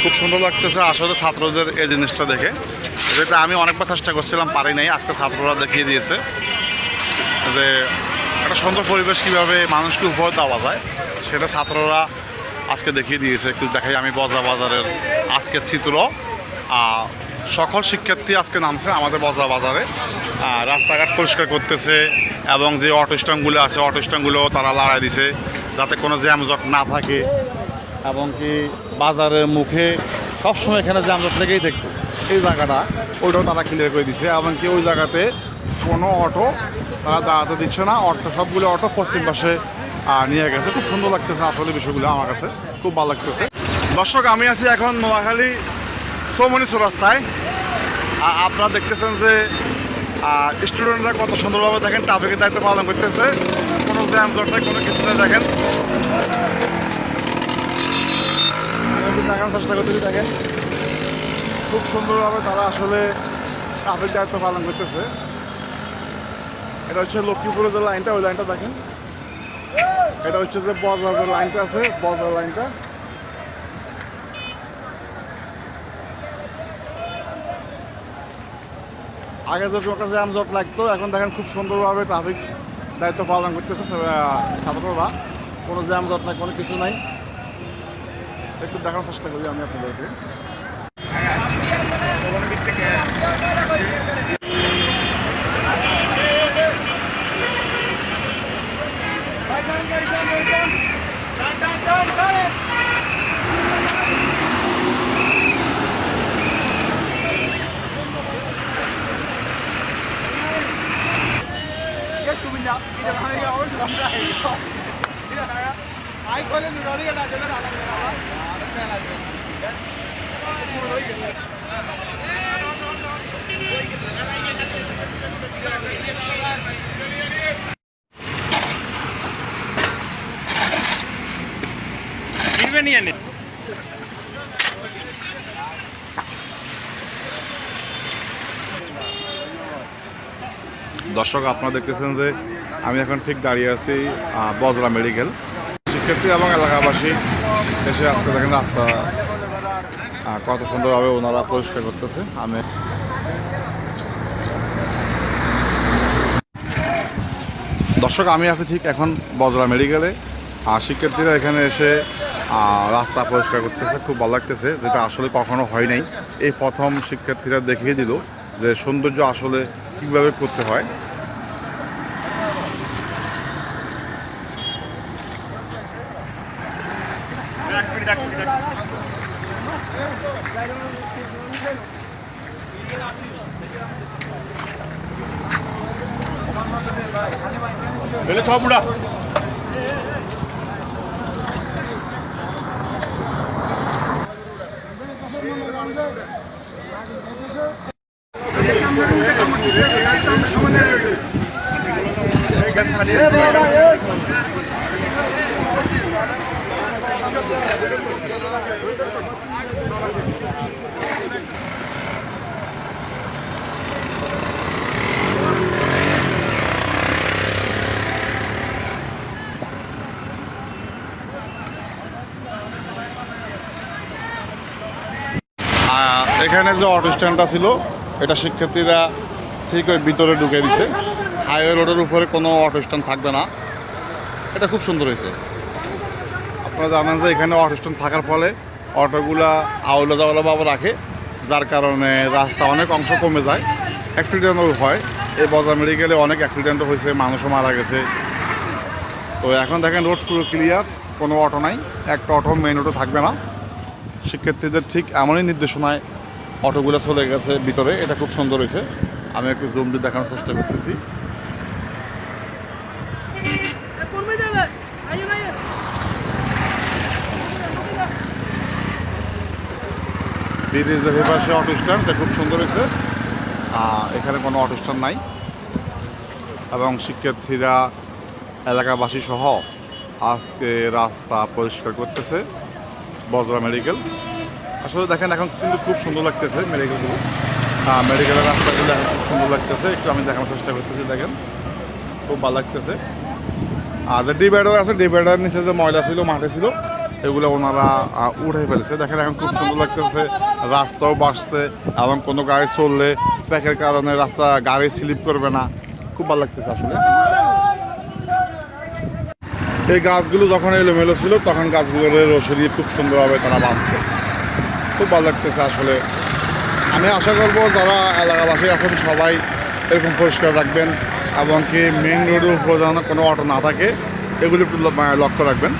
খুব সুন্দর লাগতেছে আসলে ছাত্রদের এই জিনিসটা দেখে। যেটা আমি অনেকবার চেষ্টা করছিলাম, পারি নাই, আজকে ছাত্ররা দেখিয়ে দিয়েছে যে একটা সুন্দর পরিবেশ কীভাবে মানুষকে উপহার দেওয়া যায়, সেটা ছাত্ররা আজকে দেখিয়ে দিয়েছে। একটু দেখাই আমি বজরা বাজারের আজকে চিত্র। সকল শিক্ষার্থী আজকে নামছে আমাদের বজরা বাজারে। রাস্তাঘাট পরিষ্কার করতেছে এবং যে অটো স্ট্যান্ডগুলো আছে, অটো স্ট্যান্ডগুলো তারা লড়াই দিছে যাতে কোনো জ্যামজট না থাকে এবং কি বাজারের মুখে সবসময় এখানে জ্যামজট লেগেই থাকতো এই জায়গাটা, ওইটাও তারা ক্লিয়ার করে দিচ্ছে এমনকি ওই জায়গাতে কোনো অটো তারা দাঁড়াতে দিচ্ছে না। অটো, সবগুলো অটো পশ্চিম পাশে নিয়ে গেছে। খুব সুন্দর লাগতেছে আসলে বিষয়গুলো আমার কাছে। খুব ভালো লাগতেছে। দর্শক, আমি আছি এখন নোয়াখালী সৌমনি চৌরাস্তায়। আপনারা দেখতেছেন যে স্টুডেন্টরা কত সুন্দরভাবে দেখেন ট্রাফিকের দায়িত্ব পালন করতেছে। কোনো জ্যাম জট কোনো কিছু দেখেন। একটু দেখানোর চেষ্টা করতেছি দেখেন খুব সুন্দরভাবে তারা আসলে ট্রাফিক দায়িত্ব পালন করতেছে। এটা হচ্ছে লক্ষ্মীপুরের যে লাইনটা, ওই লাইনটা দেখেন। এটা হচ্ছে যে বজরা যে লাইনটা আছে, বজরা লাইনটা। আগে যে একটা জ্যাম জট লাগতো, এখন দেখেন খুব সুন্দরভাবে ট্রাফিক দায়িত্ব পালন করতেছে ছাত্ররা। কোনো জ্যাম জট নাই কোনো কিছু নাই। একটু দেখার চেষ্টা করি আমি আপনাদেরকে দর্শক আপনারা দেখতেছেন যে আমি এখন ঠিক দাঁড়িয়ে আছি বজরা মেডিকেল। শিক্ষার্থী এবং এলাকাবাসী এসে আজকে দেখেন রাস্তা কত সুন্দরভাবে ওনারা পরিষ্কার করতেছে। আমি দর্শক, আমি আছি ঠিক এখন বজরা মেডিকেলে। আর শিক্ষার্থীরা এখানে এসে রাস্তা পরিষ্কার করতেছে। খুব ভালো লাগতেছে, যেটা আসলে কখনো হয় নাই। এই প্রথম শিক্ষার্থীরা দেখিয়ে দিল যে সৌন্দর্য আসলে কীভাবে করতে হয়। বেলে ছ বুড়া আহ, এখানে যে অটো স্ট্যান্ডটা ছিল, এটা শিক্ষার্থীরা ঠিক ওই ভিতরে ঢুকে দিছে। হাইওয়ে রোডের উপরে কোনো অটো স্ট্যান্ড থাকবে না। এটা খুব সুন্দর হয়েছে। আপনারা জানেন যে এখানে অটো স্ট্যান্ড থাকার ফলে অটোগুলা আউলা জাউলাভাবে রাখে, যার কারণে রাস্তা অনেক অংশ কমে যায়। অ্যাক্সিডেন্টও হয়। এই বজার মেডিকেলে অনেক অ্যাক্সিডেন্টও হয়েছে, মানুষও মারা গেছে। তো এখন দেখেন রোড পুরো ক্লিয়ার কোনো অটো নাই। একটা অটো মেন অটো থাকবে না। শিক্ষার্থীদের ঠিক এমনই নির্দেশনায় অটোগুলো চলে গেছে ভিতরে। এটা খুব সুন্দর হয়েছে। আমি একটু জুম দিয়ে দেখানোর চেষ্টা করতেছি। অটো স্ট্যান্ড এটা খুব সুন্দর হয়েছে। এখানে কোনো অটো স্ট্যান্ড নাই। এবং শিক্ষার্থীরা এলাকাবাসী সহ আজকে রাস্তা পরিষ্কার করতেছে। মেডিকেল আসলে দেখেন, এখন কিন্তু খুব সুন্দর লাগতেছে মেডিকেলগুলো হ্যাঁ মেডিকেলের রাস্তাগুলো এখন খুব সুন্দর লাগতেছে। একটু আমি দেখানোর চেষ্টা করতেছি, দেখেন। খুব ভালো লাগতেছে। আর যে ডিভাইডার আছে ডিভাইডার নিচে যে ময়লা ছিল মাঠে ছিল, এগুলো ওনারা উঠে ফেলেছে। দেখেন, এখন খুব সুন্দর লাগতেছে। রাস্তাও বাসছে এবং কোনো গাড়ি চললে, ট্র্যাকের কারণে রাস্তা গাড়ি স্লিপ করবে না। খুব ভালো লাগতেছে আসলে। এই গাছগুলো যখন এলোমেলো ছিল, তখন গাছগুলোর রসে দিয়ে খুব সুন্দরভাবে তারা বাঁধছে। খুব ভালো লাগতেছে আসলে। আমি আশা করব যারা এলাকাবাসী আছেন, সবাই এরকম পরিষ্কার রাখবেন এবং কি মেন রোডের উপর যেন কোনো অটো না থাকে, এগুলো একটু মানে লক্ষ্য রাখবেন।